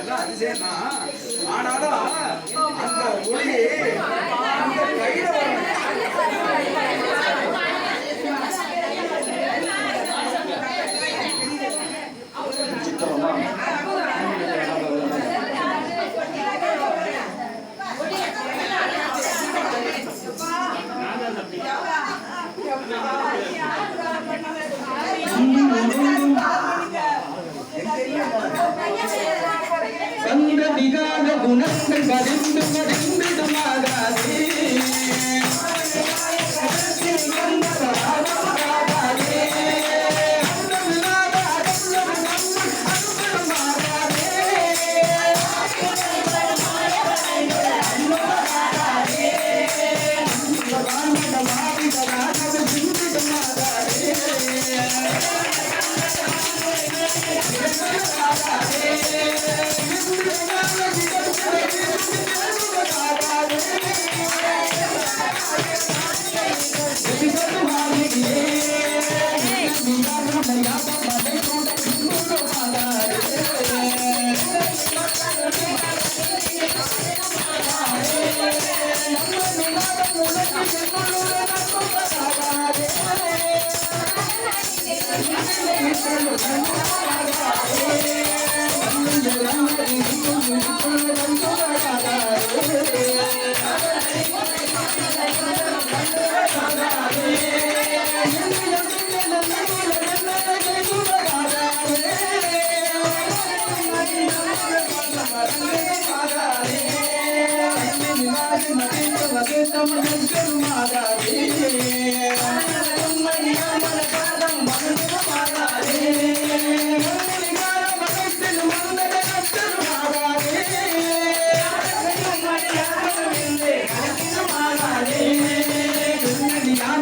எல்லாம் அதிசயம் தான் ஆனாலும் அந்த ஒளியை கண்டதிகாக குணங்கள் 有钱有钞票。